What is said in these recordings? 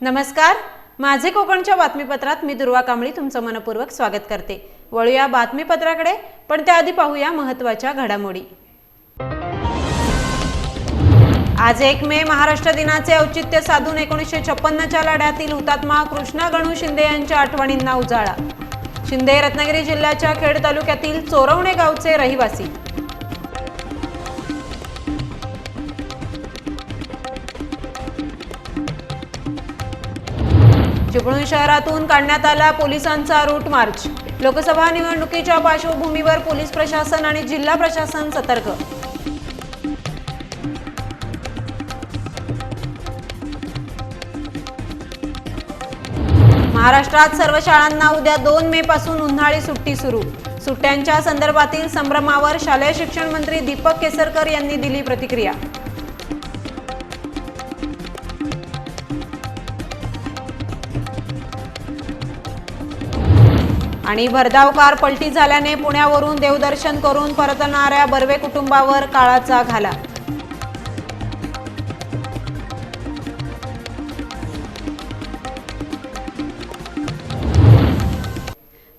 नमस्कार. माझे कोकणच्या बातमीपत्रात मी दुर्वा कांबळी तुमचं मनपूर्वक स्वागत करते. वळूया बातमीपत्राकडे पण त्याआधी पाहूया महत्त्वाच्या घडामोडी. आज एक मे महाराष्ट्र दिनाचे औचित्य साधून एकोणीसशे छप्पन्नच्या लढ्यातील हुतात्मा कृष्णा गणू शिंदे यांच्या आठवणींना उजाळा. शिंदे रत्नागिरी जिल्ह्याच्या खेड तालुक्यातील चोरवणे गावचे रहिवासी. चिपळूण शहरातून काढण्यात आला पोलिसांचा रूट मार्च. लोकसभा निवडणुकीच्या पार्श्वभूमीवर पोलीस प्रशासन आणि जिल्हा प्रशासन सतर्क. महाराष्ट्रात सर्व शाळांना उद्या दोन मे पासून उन्हाळी सुट्टी सुरू. सुट्ट्यांच्या संदर्भातील संभ्रमावर शालेय शिक्षण मंत्री दीपक केसरकर यांनी दिली प्रतिक्रिया. आणि भरधाव कार पलटी झाल्याने पुण्यावरून देवदर्शन करून परतणाऱ्या बर्वे कुटुंबावर काळाचा घाला.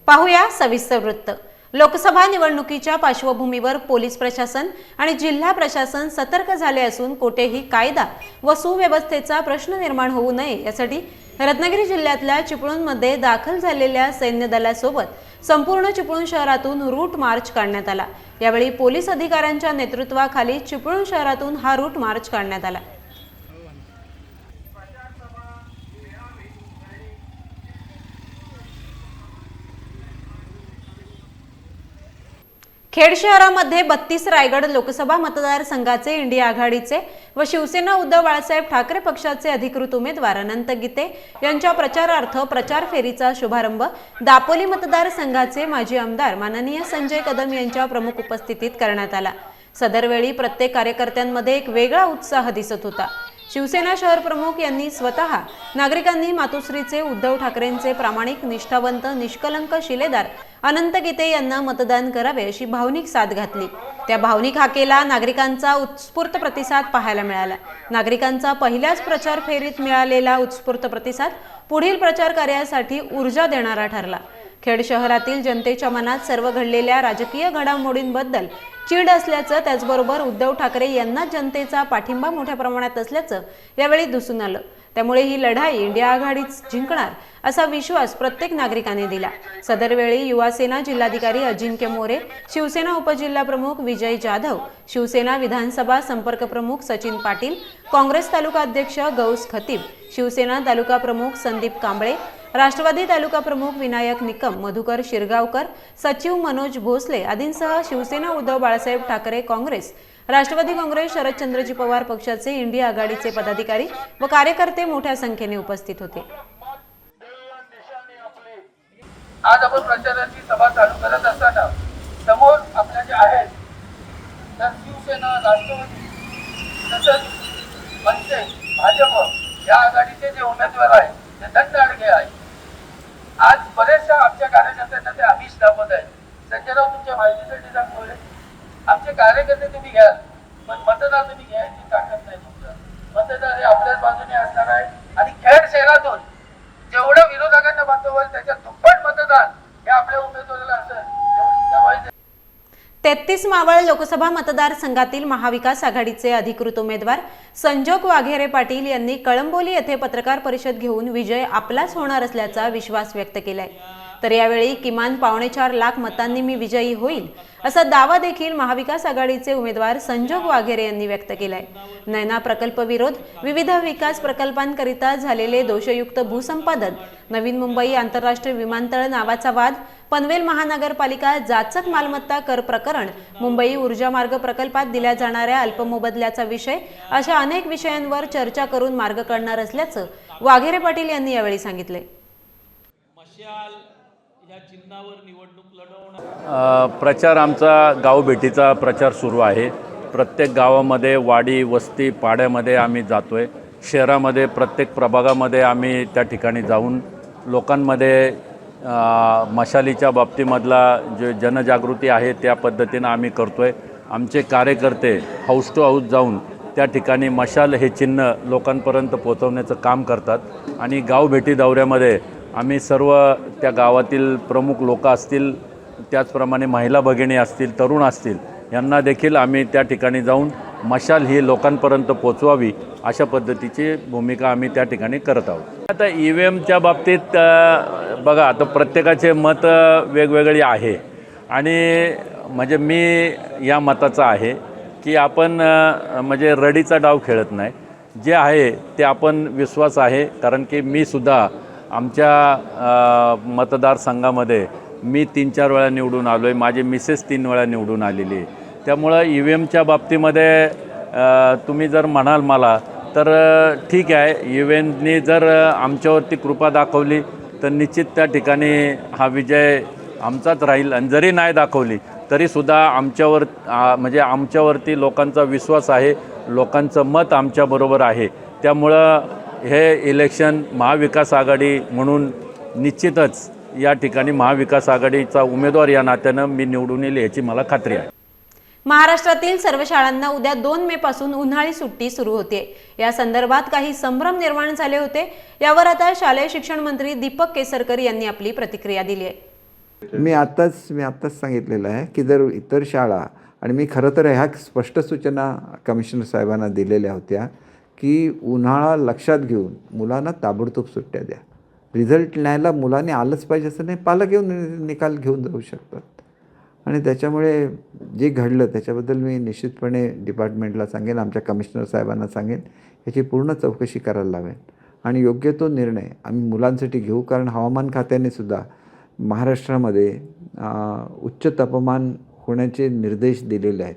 पाहूया सविस्तर वृत्त. लोकसभा निवडणुकीच्या पार्श्वभूमीवर पोलीस प्रशासन आणि जिल्हा प्रशासन सतर्क झाले असून कोठेही कायदा व सुव्यवस्थेचा प्रश्न निर्माण होऊ नये यासाठी रत्नागिरी जिल्ह्यातल्या चिपळूणमध्ये दाखल झालेल्या सैन्य दलासोबत संपूर्ण चिपळूण शहरातून रूट मार्च काढण्यात आला. यावेळी पोलीस अधिकाऱ्यांच्या नेतृत्वाखाली चिपळूण शहरातून हा रूट मार्च काढण्यात आला. खेड शहरामध्ये बत्तीस रायगड लोकसभा मतदारसंघाचे इंडिया आघाडीचे व शिवसेना उद्धव बाळासाहेब ठाकरे पक्षाचे अधिकृत उमेदवार अनंत गीते यांच्या प्रचारार्थ प्रचार फेरीचा शुभारंभ दापोली मतदारसंघाचे माजी आमदार माननीय संजय कदम यांच्या प्रमुख उपस्थितीत करण्यात आला. सदरवेळी प्रत्येक कार्यकर्त्यांमध्ये एक वेगळा उत्साह दिसत होता. शिवसेना शहर प्रमुख यांनी स्वतः नागरिकांनी मातोश्रीचे उद्धव ठाकरेंचे प्रामाणिक निष्ठावंत निष्कलंक शिलेदार अनंत गीते यांना मतदान करावे अशी भावनिक साथ घातली. त्या भावनिक हाकेला नागरिकांचा उत्स्फूर्त प्रतिसाद पाहायला मिळाला. नागरिकांचा पहिल्याच प्रचार फेरीत मिळालेला उत्स्फूर्त प्रतिसाद पुढील प्रचार कार्यासाठी ऊर्जा देणारा ठरला. खेड शहरातील जनतेच्या मनात सर्व घडलेल्या राजकीय घडामोडींबद्दल चीड असल्याचं त्याचबरोबर उद्धव ठाकरे यांना जनतेचा पाठिंबा मोठ्या प्रमाणात असल्याचं यावेळी दिसून आलं. त्यामुळे ही लढाई इंडिया आघाडीच जिंकणार असा विश्वास प्रत्येक नागरिकाने दिला. सदरवेळी युवासेना जिल्हाधिकारी अजिंक्य मोरे शिवसेना उपजिल्हा प्रमुख विजय जाधव शिवसेना विधानसभा संपर्क प्रमुख सचिन पाटील काँग्रेस तालुका अध्यक्ष गौस खतीब शिवसेना तालुका प्रमुख संदीप कांबळे राष्ट्रवादी तालुका प्रमुख विनायक निकम मधुकर शिरगावकर सचिव मनोज भोसले आदींसह शिवसेना उद्धव बाळासाहेब ठाकरे काँग्रेस राष्ट्रवादी काँग्रेस शरदचंद्रजी पवार पक्षाचे इंडिया आघाडीचे पदाधिकारी व कार्यकर्ते मोठ्या संख्येने उपस्थित होते. आज आपण प्रचाराची सभा चालू करत असताना समोर आपल्या जे आहेत तर शिवसेना राष्ट्रवादी तसंच मनसे भाजप या आघाडीचे जे उमेदवार आहेत ते दंड अडगे आहेत. आज बरेचशा आमच्या कार्यकर्त्यांना ते आमिष दाखवत आहेत. संजयराव तुमच्या माहितीसाठी दाखवले आमचे कार्यकर्ते तुम्ही घ्याल पण मतदार तुम्ही घ्यायची ताकद नाही तुमचं. मतदार हे आपल्याच बाजूने असणार आहे. आणि खेड शहरातून जेवढं विरोधकांना बांधव होईल त्याच्या दुप्पट मतदान हे आपल्या उमेदवाराला असेल तेहतीस मावळ लोकसभा मतदारसंघातील महाविकास आघाडीचे अधिकृत उमेदवार संजोग वाघेरे पाटील यांनी कळंबोली येथे पत्रकार परिषद घेऊन विजय आपलाच होणार असल्याचा विश्वास व्यक्त केलाय. तर यावेळी किमान पावणेचार लाख मतांनी मी विजयी होईल असा दावा देखील महाविकास आघाडीचे उमेदवार संजोग वाघेरे यांनी व्यक्त केलाय. नैना प्रकल्प विरोध विविध विकास प्रकल्पांकरिता झालेले दोषयुक्त भूसंपादन नवीन मुंबई आंतरराष्ट्रीय विमानतळ नावाचा वाद पनवेल महानगरपालिका जाचक मालमत्ता कर प्रकरण मुंबई ऊर्जा मार्ग प्रकल्पात दिल्या जाणाऱ्या अल्पमोबदल्याचा विषय अशा अनेक विषयांवर चर्चा करून मार्ग काढणार असल्याचं वाघेरे पाटील यांनी यावेळी सांगितले. मशाल या चिन्हावर निवडणूक लढवणं अ, प्रचार आमचा गावभेटीचा प्रचार सुरू आहे. प्रत्येक गावामध्ये वाडी वस्ती पाड्यामध्ये आम्ही जातो आहे शहरामध्ये प्रत्येक प्रभागामध्ये आम्ही त्या ठिकाणी जाऊन लोकांमध्ये मशालीच्या बाबतीमधला जे जनजागृती आहे त्या पद्धतीनं आम्ही करतो आहे आमचे कार्यकर्ते हाऊस टू हाऊस जाऊन त्या ठिकाणी मशाल हे चिन्ह लोकांपर्यंत पोहोचवण्याचं काम करतात. आणि गाव भेटी दौऱ्यामध्ये आम्ही सर्व त्या गावातील प्रमुख लोक असतील त्याचप्रमाणे महिला भगिनी असतील तरुण असतील यांना देखील आम्ही त्या ठिकाणी जाऊन मशाल ही लोकांपर्यंत पोचवावी अशा पद्धतीची भूमिका आम्ही त्या ठिकाणी करत आहोत. आता ई व्ही एमच्या बाबतीत बघा आता प्रत्येकाचे मत वेगवेगळी आहे. आणि म्हणजे मी या मताचा आहे की आपण म्हणजे रडीचा डाव खेळत नाही. जे आहे ते आपण विश्वास आहे कारण की मी सुद्धा आमच्या मतदारसंघामध्ये मी तीन चार वेळा निवडून आलो आहे माझी मिसेस तीन वेळा निवडून आलेली आहे. त्यामुळं ई व्ही एमच्या बाबतीमध्ये तुम्ही जर म्हणाल मला तर ठीक आहे ई व्ही एमनी जर आमच्यावरती कृपा दाखवली तर निश्चित त्या ठिकाणी हा विजय आमचाच राहील. आणि जरी नाही दाखवली तरीसुद्धा आमच्यावर म्हणजे आमच्यावरती लोकांचा विश्वास आहे लोकांचं मत आमच्याबरोबर आहे. त्यामुळं हे इलेक्शन महाविकास आघाडी म्हणून निश्चितच या ठिकाणी महाविकास आघाडीचा उमेदवार या नात्यानं मी निवडून येईल याची मला खात्री आहे. महाराष्ट्रातील सर्व शाळांना उद्या दोन मे पासून उन्हाळी सुट्टी सुरू होते. या संदर्भात काही संभ्रम निर्माण झाले होते. यावर आता शालेय शिक्षण मंत्री दीपक केसरकर यांनी आपली प्रतिक्रिया दिली आहे. मी आत्ताच मी आत्ताच सांगितलेलं आहे की जर इतर शाळा आणि मी खरं तर ह्या स्पष्ट सूचना कमिशनर साहेबांना दिलेल्या होत्या की उन्हाळा लक्षात घेऊन मुलांना ताबडतोब सुट्ट्या द्या. रिझल्ट न्यायला मुलांनी आलंच पाहिजे असं नाही पालक येऊन नि- निकाल घेऊन जाऊ शकतात. आणि त्याच्यामुळे जे घडलं त्याच्याबद्दल मी निश्चितपणे डिपार्टमेंटला सांगेन आमच्या कमिशनर साहेबांना सांगेन ह्याची पूर्ण चौकशी करायला लावेन आणि योग्य तो निर्णय आम्ही मुलांसाठी घेऊ कारण हवामान खात्याने सुद्धा महाराष्ट्रामध्ये उच्च तापमान होण्याचे निर्देश दिलेले आहेत.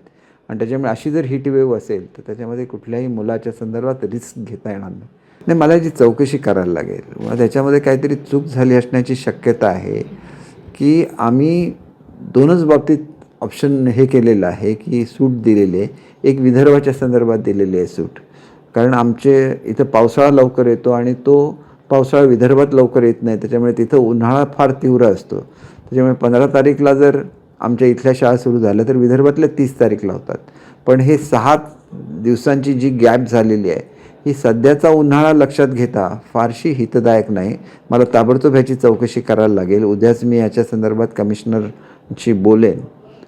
आणि त्याच्यामुळे अशी जर हीट वेव्ह असेल तर त्याच्यामध्ये कुठल्याही मुलाच्या संदर्भात रिस्क घेता येणार नाही. नाही मला याची चौकशी करायला लागेल. मग त्याच्यामध्ये काहीतरी चूक झाली असण्याची शक्यता आहे की आम्ही दोनच बाबतीत ऑप्शन हे केलेलं आहे की सूट दिलेली आहे एक विदर्भाच्या संदर्भात दिलेली आहे सूट. कारण आमचे इथं पावसाळा लवकर येतो आणि तो पावसाळा विदर्भात लवकर येत नाही त्याच्यामुळे तिथं उन्हाळा फार तीव्र असतो. त्याच्यामुळे पंधरा तारीखला जर आमच्या इथल्या शाळा सुरू झाल्या तर विदर्भातल्या तीस तारीखला होतात. पण हे सहा दिवसांची जी गॅप झालेली आहे ही सध्याचा उन्हाळा लक्षात घेता फारशी हितदायक नाही. मला ताबडतोब ह्याची चौकशी करायला लागेल. उद्याच मी याच्या संदर्भात कमिशनरशी बोलेन.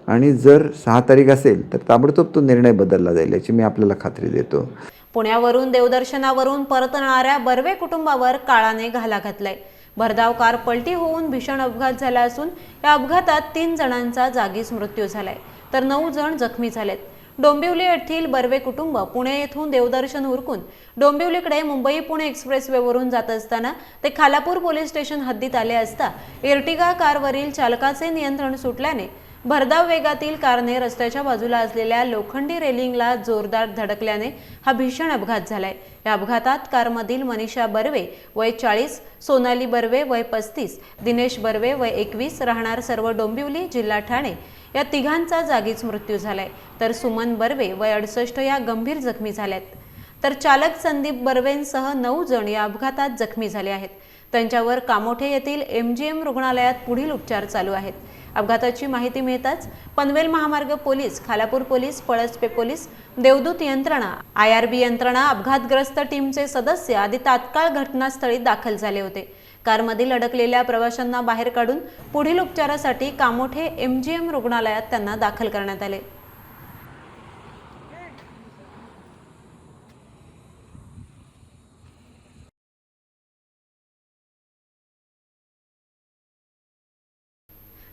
आणि जर सहा तारीख असेल तर ताबडतोब तो निर्णय बदलला जाईल याची मी आपल्याला खात्री देतो. पुण्यावरून देवदर्शनावरून परतणाऱ्या बर्वे कुटुंबावर काळाने घाला घातलाय. भरधाव कार पलटी होऊन भीषण अपघात झाला असून या अपघातात तीन जणांचा जागीच मृत्यू झालाय. तर नऊ जण जखमी झालेत. डोंबिवली येथील बर्वे कुटुंब पुणे येथून देवदर्शन उरकून डोंबिवलीकडे मुंबई पुणे एक्सप्रेसवेवरून जात असताना ते खालापूर पोलीस स्टेशन हद्दीत आले असता एर्टिगा कारवरील चालकाचे नियंत्रण सुटल्याने भरधाव वेगातील कारने रस्त्याच्या बाजूला असलेल्या लोखंडी रेलिंगला जोरदार धडकल्याने हा भीषण अपघात झालाय. या अपघातात कारमधील मनीषा बर्वे वय चाळीस सोनाली बर्वे वय पस्तीस दिनेश बर्वे वय एकवीस राहणार सर्व डोंबिवली जिल्हा ठाणे. या तिघांचा जागीच मृत्यू झालाय. तर सुमन बर्वे वय अडुसष्ट या गंभीर जखमी झाल्यात. तर चालक संदीप बर्वेंसह नऊ जण या अपघातात जखमी झाले आहेत. त्यांच्यावर कामोठे येथील एम जी एम रुग्णालयात पुढील उपचार चालू आहेत. अपघाताची माहिती मिळताच पनवेल महामार्ग police Khalapur police Palaspe police देवदूत यंत्रणा आय आर बी यंत्रणा अपघातग्रस्त टीमचे सदस्य आदी तात्काळ घटनास्थळी दाखल झाले होते. कारमधील अडकलेल्या प्रवाशांना बाहेर काढून पुढील उपचारासाठी कामोठे एम जी एम रुग्णालयात त्यांना दाखल करण्यात आले.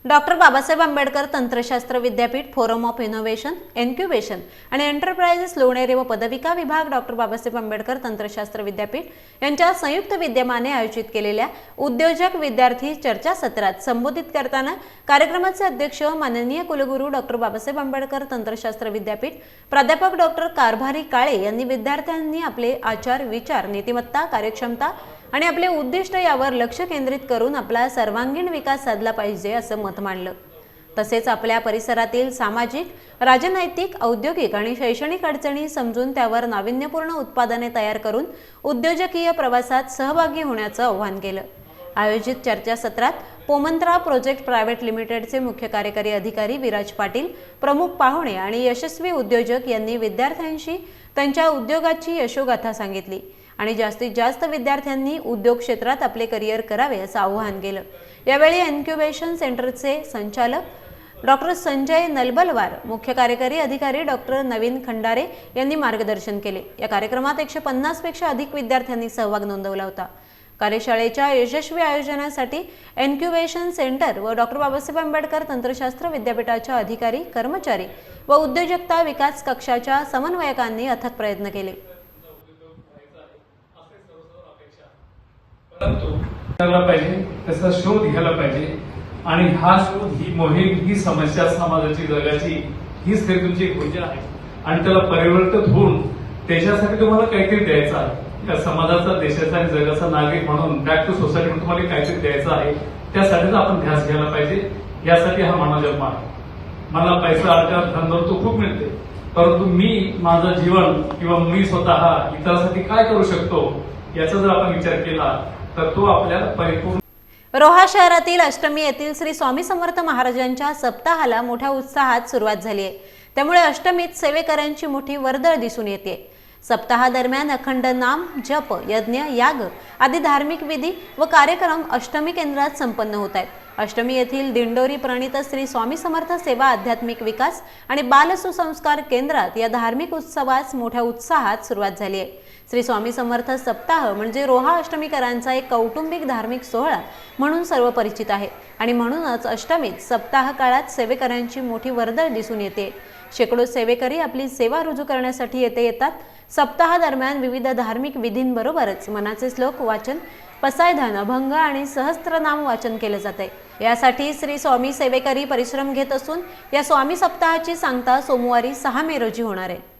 डॉक्टर बाबासाहेब आंबेडकर तंत्रशास्त्र विद्यापीठ फोरम ऑफ इनोव्हेशन एन्क्युबेशन आणि एंटरप्राइजेस लोणेरे व पदविका विभाग डॉक्टर बाबासाहेब आंबेडकर तंत्रशास्त्र विद्यापीठ यांच्या संयुक्त विद्यमाने आयोजित केलेल्या उद्योजक विद्यार्थी चर्चासत्रात संबोधित करताना कार्यक्रमाचे अध्यक्ष माननीय कुलगुरू डॉक्टर बाबासाहेब आंबेडकर तंत्रशास्त्र विद्यापीठ प्राध्यापक डॉक्टर कारभारी काळे यांनी विद्यार्थ्यांनी आपले आचार विचार नीतिमत्ता कार्यक्षमता आणि आपले उद्दिष्ट यावर लक्ष केंद्रित करून आपला सर्वांगीण विकास साधला पाहिजे असं मत मांडलं. तसेच आपल्या परिसरातील सामाजिक राजनैतिक औद्योगिक आणि शैक्षणिक अडचणी समजून त्यावर नाविन्यपूर्ण उत्पादने तयार करून उद्योजकीय प्रवासात सहभागी होण्याचं आवाहन केलं. आयोजित चर्चासत्रात पोमंत्रा प्रोजेक्ट प्रायव्हेट लिमिटेडचे मुख्य कार्यकारी अधिकारी विराज पाटील प्रमुख पाहुणे आणि यशस्वी उद्योजक यांनी विद्यार्थ्यांशी त्यांच्या उद्योगाची यशोगाथा सांगितली. आणि जास्तीत जास्त विद्यार्थ्यांनी उद्योग क्षेत्रात आपले करिअर करावे असं आवाहन केलं. यावेळी इन्क्युबेशन सेंटरचे संचालक डॉक्टर संजय नलबलवार मुख्य कार्यकारी अधिकारी डॉक्टर नवीन खंडारे यांनी मार्गदर्शन केले. या कार्यक्रमात एकशे पन्नासपेक्षा अधिक विद्यार्थ्यांनी सहभाग नोंदवला होता. कार्यशाळेच्या यशस्वी आयोजनासाठी एन्क्युबेशन सेंटर व डॉक्टर बाबासाहेब आंबेडकर तंत्रशास्त्र विद्यापीठाच्या अधिकारी कर्मचारी व उद्योजकता विकास कक्षाच्या समन्वयकांनी अथक प्रयत्न केले परंतु करायला पाहिजे त्याचा शोध घ्यायला पाहिजे. आणि हा शोध ही मोहीम ही समस्या समाजाची जगाची हीच खरी तुमची ऊर्जा आहे. आणि त्याला परिवर्तित होऊन त्याच्यासाठी तुम्हाला काहीतरी द्यायचं आहे. त्या समाजाचा देशाचा आणि जगाचा नागरिक म्हणून बॅक टू सोसायटी म्हणून तुम्हाला काहीतरी द्यायचं आहे. त्यासाठीच आपण ध्यास घ्यायला पाहिजे. यासाठी हा मानवजन्म आहे. मला पैसा अडचण धनदौलत तो खूप मिळते. परंतु मी माझं जीवन किंवा मी स्वतः इतरांसाठी काय करू शकतो याचा जर आपण विचार केला तर तो आपल्याला परिपूर्ण रोहा शहरातील अष्टमी येथील श्री स्वामी समर्थ महाराजांच्या सप्ताहाला मोठ्या उत्साहात सुरुवात झाली आहे. त्यामुळे अष्टमीत सेवेकऱ्यांची मोठी वर्दळ दिसून येते. सप्ताहादरम्यान अखंड नाम जप यज्ञ याग आदी धार्मिक विधी व कार्यक्रम अष्टमी केंद्रात संपन्न होत आहेत. अष्टमी येथील दिंडोरी प्रणित श्री स्वामी समर्थ सेवा आध्यात्मिक विकास आणि बाल सुसंस्कार केंद्रात या धार्मिक उत्सवास मोठ्या उत्साहात सुरुवात झाली आहे. श्री स्वामी समर्थ सप्ताह म्हणजे रोहा अष्टमीकरांचा एक कौटुंबिक धार्मिक सोहळा म्हणून सर्व परिचित आहे. आणि म्हणूनच अष्टमीत सप्ताह काळात सेवेकऱ्यांची मोठी वर्दळ दिसून येते. शेकडो सेवेकरी आपली सेवा रुजू करण्यासाठी येथे येतात. सप्ताह दरम्यान विविध धार्मिक विधींबरोबरच मनाचे श्लोक वाचन पसायधन अभंग आणि सहस्त्रनाम वाचन केले जाते. यासाठी श्री स्वामी सेवेकरी परिश्रम घेत असून या स्वामी सप्ताहाची सांगता सोमवारी सहा मे रोजी होणार आहे.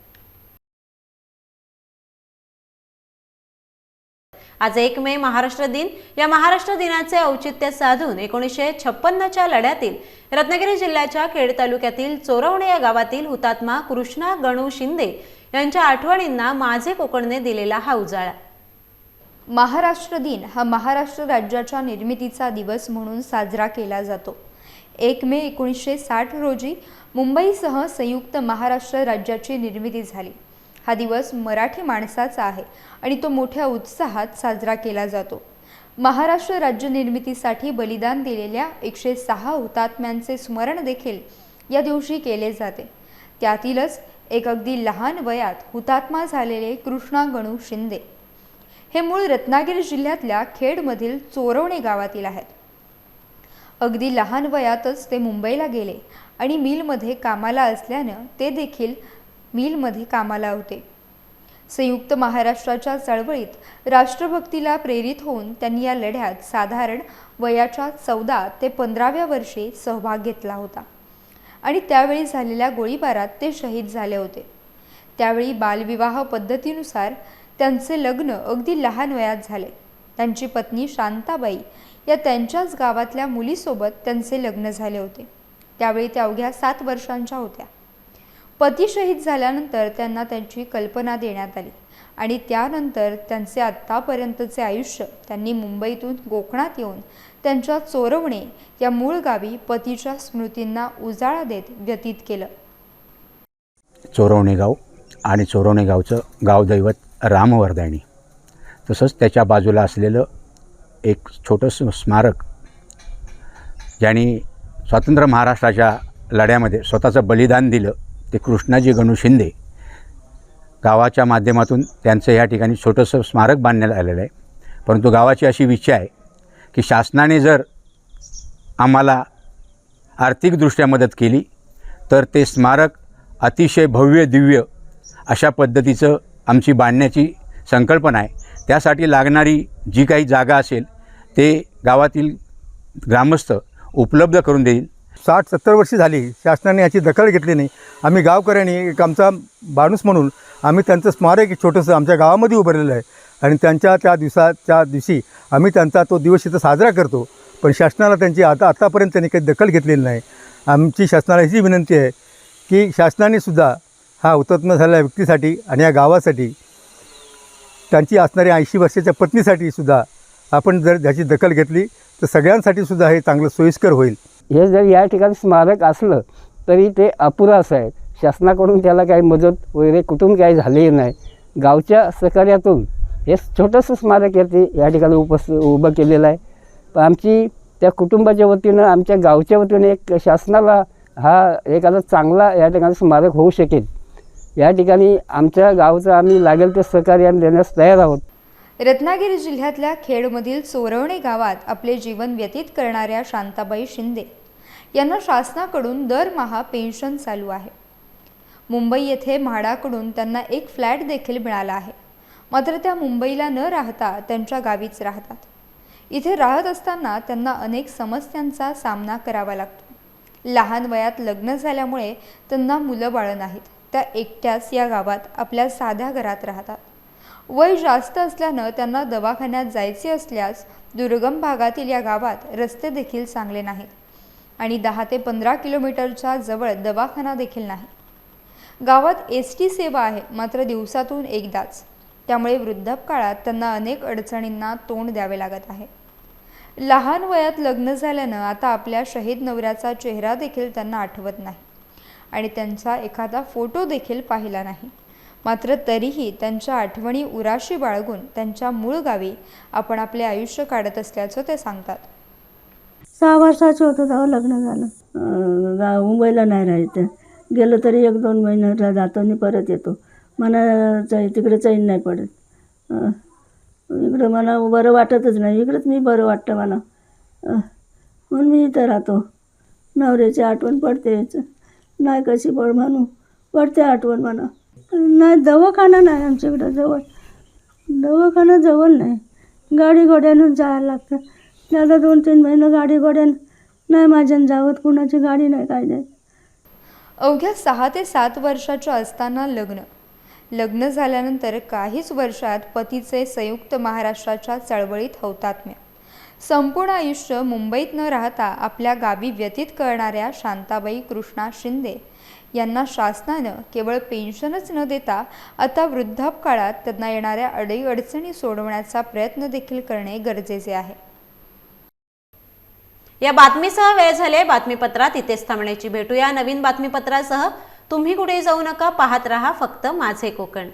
आज एक मे महाराष्ट्र दिन. या महाराष्ट्र दिनाचे औचित्य साधून एकोणीसशे छप्पन्नच्या लढ्यातील रत्नागिरी जिल्ह्याच्या खेड तालुक्यातील चोरवणे या गावातील हुतात्मा कृष्णा गणू शिंदे यांच्या आठवणींना माझे कोकणने दिलेला हा उजाळा. महाराष्ट्र दिन हा महाराष्ट्र राज्याच्या निर्मितीचा दिवस म्हणून साजरा केला जातो. एक मे एकोणीसशे साठ रोजी मुंबईसह संयुक्त महाराष्ट्र राज्याची निर्मिती झाली. हा दिवस मराठी माणसाचा आहे आणि तो मोठ्या उत्साहात साजरा केला जातो. महाराष्ट्र राज्य निर्मितीसाठी बलिदान दिलेल्या एकशे सहा हुतात्म्यांचे स्मरण देखील या दिवशी केले जाते. त्यातीलच एक अगदी लहान वयात हुतात्मा झालेले कृष्णा गणू शिंदे हे मूळ रत्नागिरी जिल्ह्यातल्या खेडमधील चोरवणे गावातील आहेत. अगदी लहान वयातच ते मुंबईला गेले आणि मिलमध्ये कामाला असल्यानं ते देखील मिलमध्ये कामाला होते. संयुक्त महाराष्ट्राच्या चळवळीत राष्ट्रभक्तीला प्रेरित होऊन त्यांनी या लढ्यात साधारण वयाच्या चौदा ते पंधराव्या वर्षी सहभाग घेतला होता. आणि त्यावेळी झालेल्या गोळीबारात ते शहीद झाले होते. त्यावेळी बालविवाह पद्धतीनुसार त्यांचे लग्न अगदी लहान वयात झाले. त्यांची पत्नी शांताबाई या त्यांच्याच गावातल्या मुलीसोबत त्यांचे लग्न झाले होते. त्यावेळी त्या अवघ्या सात वर्षांच्या होत्या. पती शहीद झाल्यानंतर त्यांना त्यांची कल्पना देण्यात आली. आणि त्यानंतर त्यांचे आत्तापर्यंतचे आयुष्य त्यांनी मुंबईतून कोकणात येऊन त्यांच्या चोरवणे या मूळ गावी पतीच्या स्मृतींना उजाळा देत व्यतीत केलं. चोरवणे गाव आणि चोरवणे गावचं गावदैवत रामवर्दाणी तसंच त्याच्या बाजूला असलेलं एक छोटंसं स्मारक ज्यांनी स्वातंत्र्य महाराष्ट्राच्या लढ्यामध्ये स्वतःचं बलिदान दिलं. ते कृष्णाजी गणू शिंदे गावाच्या माध्यमातून त्यांचं या ठिकाणी छोटंसं स्मारक बांधण्यात आलेलं आहे. परंतु गावाची अशी इच्छा आहे की शासनाने जर आम्हाला आर्थिकदृष्ट्या मदत केली तर ते स्मारक अतिशय भव्य दिव्य अशा पद्धतीचं आमची बांधण्याची संकल्पना आहे. त्यासाठी लागणारी जी काही जागा असेल ते गावातील ग्रामस्थ उपलब्ध करून देईल. साठ सत्तर वर्षी झाली. शासनाने याची दखल घेतली नाही. आम्ही गावकऱ्यांनी एक आमचा माणूस म्हणून आम्ही त्यांचं स्मारक एक छोटंसं आमच्या गावामध्ये उभारलेलं आहे. आणि त्यांच्या त्या दिवसाच्या दिवशी आम्ही त्यांचा तो दिवस इथं साजरा करतो. पण शासनाला त्यांची आता आतापर्यंत त्यांनी काही दखल घेतलेली नाही. आमची शासनाला ही विनंती आहे की शासनाने सुद्धा हा हुतात्मा झालेल्या व्यक्तीसाठी आणि या गावासाठी त्यांची असणाऱ्या ऐंशी वर्षाच्या पत्नीसाठी सुद्धा आपण जर ह्याची दखल घेतली तर सगळ्यांसाठी सुद्धा हे चांगलं सोयीस्कर होईल. हे जर या ठिकाणी स्मारक असलं तरी ते अपुराच आहे. शासनाकडून त्याला काही मदत वगैरे कुठून काही झालेली नाही. गावच्या सहकार्यातून हे छोटंसं स्मारक येते या ठिकाणी उपस् उभं केलेलं आहे. पण आमची त्या कुटुंबाच्या वतीनं आमच्या गावच्या वतीनं एक शासनाला हा एखादा चांगला या ठिकाणी स्मारक होऊ शकेल. या ठिकाणी आमच्या गावचं आम्ही लागेल ते सहकार्य आम्ही देण्यास तयार आहोत. रत्नागिरी जिल्ह्यातल्या खेडमधील चोरवणे गावात आपले जीवन व्यतीत करणाऱ्या शांताबाई शिंदे यांना शासनाकडून दरमहा पेन्शन चालू आहे. मुंबई येथे म्हाडाकडून त्यांना एक फ्लॅट देखील मिळाला आहे. मात्र त्या मुंबईला न राहता त्यांच्या गावीच राहतात. इथे राहत असताना त्यांना अनेक समस्यांचा सामना करावा लागतो. लहान वयात लग्न झाल्यामुळे त्यांना मुलं बाळं नाहीत. त्या एकट्याच या गावात आपल्या साध्या घरात राहतात. वय जास्त असल्यानं त्यांना दवाखान्यात जायचे असल्यास दुर्गम भागातील या गावात रस्ते देखील चांगले नाहीत. आणि दहा ते पंधरा किलोमीटरच्या जवळ दवाखाना देखील नाही. गावात एस टी सेवा आहे मात्र दिवसातून एकदाच. त्यामुळे वृद्धापकाळात त्यांना अनेक अडचणींना तोंड द्यावे लागत आहे. लहान वयात लग्न झाल्यानं आता आपल्या शहीद नवऱ्याचा चेहरा देखील त्यांना आठवत नाही. आणि त्यांचा एखादा फोटो देखील पाहिला नाही. मात्र तरीही त्यांच्या आठवणी उराशी बाळगून त्यांच्या मूळ गावी आपण आपले आयुष्य काढत असल्याचं ते सांगतात. सहा वर्षाचे होतं तेव्हा लग्न झालं. गाव मुंबईला नाही राहायचं. गेलं तरी एक दोन महिन्याला जातो आणि परत येतो. मला चै तिकडे चैन नाही पडत. इकडं मला बरं वाटतच नाही. इकडंच मी बरं वाटतं मला. म्हणून मी इथं राहतो. नवऱ्याची आठवण पडतेच नाही कशी पड म्हणू. पडते आठवण मला. नाही दवाखाना नाही आमच्याकडं जवळ. दवाखाना जवळ नाही. गाडी घोड्यानं जायला लागतं. त्याला दोन तीन महिने गाडी घोड्यानं नाही माझ्या जावत कुणाची गाडी नाही काय नाही. अवघ्या सहा ते सात वर्षाच्या असताना लग्न. लग्न झाल्यानंतर काहीच वर्षात पतीचे संयुक्त महाराष्ट्राच्या चळवळीत हौतात्म्य. संपूर्ण आयुष्य मुंबईत न राहता आपल्या गावी व्यतीत करणाऱ्या शांताबाई कृष्णा शिंदे यांना शासनानं केवळ पेन्शनच न देता आता वृद्धापकाळात त्यांना येणाऱ्या अडीअडचणी सोडवण्याचा प्रयत्न देखील करणे गरजेचे आहे. या बातमीसह वेळ झाले बातमीपत्रात इथेच थांबण्याची भेटूया. नवीन बातमीपत्रासह तुम्ही कुठे जाऊ नका. पाहत रहा. फक्त माझे कोकण.